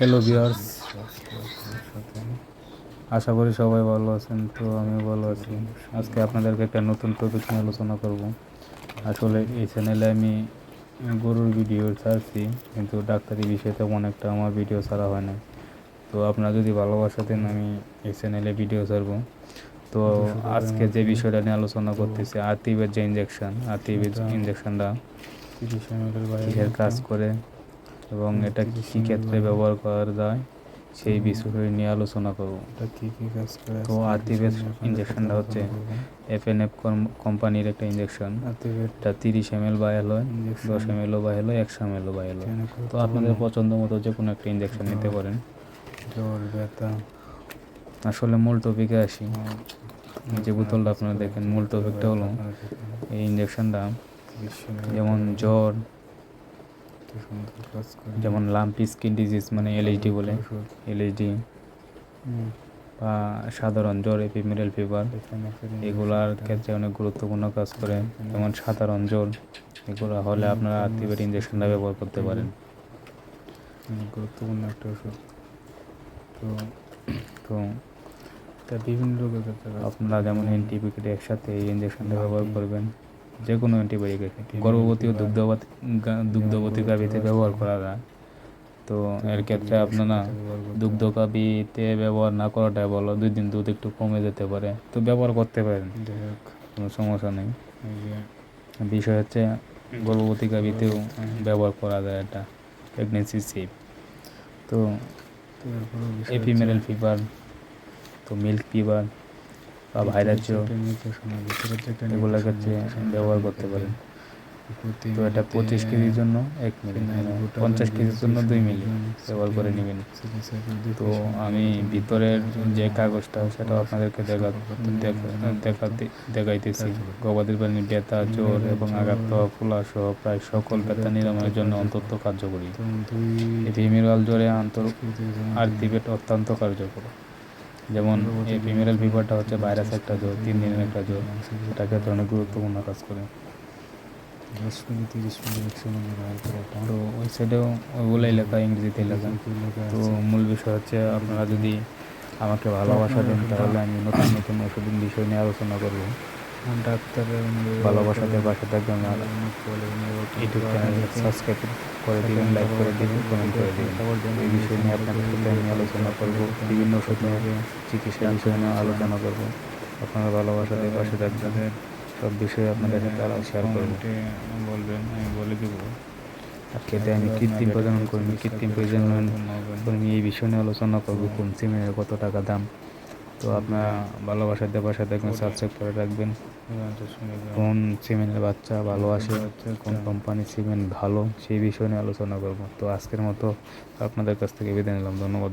Hello viewers আশা করি সবাই ভালো আছেন তো আমিও ভালো আছি। আজকে আপনাদেরকে একটা নতুন টপিক নিয়ে আলোচনা করব। আসলে এই চ্যানেলে আমি গরুর ভিডিও ছাড়ছি কিন্তু ডাক্তারি বিষয়ে তেমন একটা আমার ভিডিও ছাড়া হয় না তো আপনারা যদি ভালোবাসা দেন আমি এই চ্যানেলে ভিডিও ছাড়বো। তো আজকে যে বিষয়টা নিয়ে আলোচনা করতেছি আরটিবের যে ইঞ্জেকশন আরটিবের ইঞ্জেকশনটা কিসের কাজ করে? এবং এটা কী ক্ষেত্রে ব্যবহার করা যায় সেই বিষয় নিয়ে আলোচনা করব। এটা কি কি কাজ করে? তো আরটিবের ইঞ্জেকশনটা হচ্ছে এফএনএফ কোম্পানির একটা ইঞ্জেকশন এটা তিরিশ এম এল হয়। দশ এম এলও বায়াল হয় একশো এম এলও হয়। তো আপনাদের পছন্দ মতো যে কোনো একটা ইঞ্জেকশন নিতে পারেন। জ্বর ব্যথা। আসলে মূল টপিকে আসি। যে বোতলটা আপনারা দেখেন মূল টপিকটা হলো এই ইঞ্জেকশনটা যেমন জ্বর যেমন লাম্পি স্কিন ডিজিজ মানে এলএইচডি বলে। এলএইচডি বা সাধারণ জ্বর এপিমেরাল ফিভার এগুলার ক্ষেত্রে অনেক গুরুত্বপূর্ণ কাজ করে। যেমন সাধারণ জ্বর এগুলো হলে আপনারা আর্টিবেট ইঞ্জেকশনটা ব্যবহার করতে পারেন। গুরুত্বপূর্ণ একটা ওষুধ। তো তো এটা বিভিন্ন রোগের ক্ষেত্রে আপনারা যেমন অ্যান্টিবায়োটিক একসাথে এই ইঞ্জেকশনটা ব্যবহার করবেন। যে কোনো অ্যান্টিবায়োটিক গর্ভবতী ও দুগ্ধবতী দুগ্ধবতী গাভীতে ব্যবহার করা যায়। তো এর ক্ষেত্রে আপনারা দুগ্ধ গাভীতে ব্যবহার না করাটাই ভালো। দুই দিন দুধ একটু কমে যেতে পারে। তো ব্যবহার করতে পারেন। যাই হোক কোনো সমস্যা নেই। বিষয় হচ্ছে গর্ভবতী গাভীতেও ব্যবহার করা যায় এটা। প্রেগনেন্সি সেফ তো এপিমেরাল ফিভার তো মিল্ক ফিভার বা ভাইরাস এগুলোর ক্ষেত্রে ব্যবহার করতে পারেন তো এটা পঁচিশ কেজির জন্য এক মিলি মানে পঞ্চাশ কেজির জন্য দুই মিলি ব্যবহার করে নেবেন। তো আমি ভিতরের যে কাগজটা সেটা আপনাদেরকে দেখা দেখা- দেখাতে দেখাইতেছি। গবাদির প্রাণীর ব্যথা জ্বর এবং আঘাত পাওয়া ফোলা সহ প্রায় সকল ব্যথা নিরাময়ের জন্য অন্তত কার্যকরী। দুই এপিমেরাল জ্বরে আন্তর জন্য অত্যন্ত কার্যকর। যেমন এই ফিমেরাল ফিভারটা হচ্ছে ভাইরাস একটা জ্বর, তিন দিনের একটা জ্বর সেটা ক্ষেত্রে অনেক গুরুত্বপূর্ণ কাজ করে। তিরিশ তো ওই সাইডেও ওইগুলোই লেখা ইংরেজিতে লেখা। তো মূল বিষয় হচ্ছে আপনারা যদি আমাকে ভালোবাসা দেন, তাহলে আমি নতুন নতুন বিষয় নিয়ে আলোচনা করব। ডাক্তারের ভালোবাসাতে পাশে থাকবেন আর ইউটিউব চ্যানেল সাবস্ক্রাইব করে দিবেন লাইক করে দিবেন কমেন্ট করে দিবেন। এই বিষয় নিয়ে আপনাদের সাথে আমি আলোচনা করব বিভিন্ন ওষুধ নিয়ে চিকিৎসা বিষয় নিয়ে আলোচনা করব। আপনারা ভালোবাসাতে পাশে থাকবেন। সব বিষয়ে আপনাদের সাথে শেয়ার করব। বলবেন আমি বলে দিব। খেতে আমি কৃত্রিম প্রজনন কর্মী কৃত্রিম প্রজনন কর্মী এই বিষয় নিয়ে আলোচনা করব কোন সিমের কত টাকা দাম? তো আপনার ভালোবাসা দেবার সাথে এখন সাবস্ক্রাইব করে রাখবেন। কোন সিমেন্টের বাচ্চা ভালো আসে কোন কোম্পানির সিমেন্ট ভালো সেই বিষয় নিয়ে আলোচনা করব। তো আজকের মতো আপনাদের কাছ থেকে বিদায় নিলাম। ধন্যবাদ।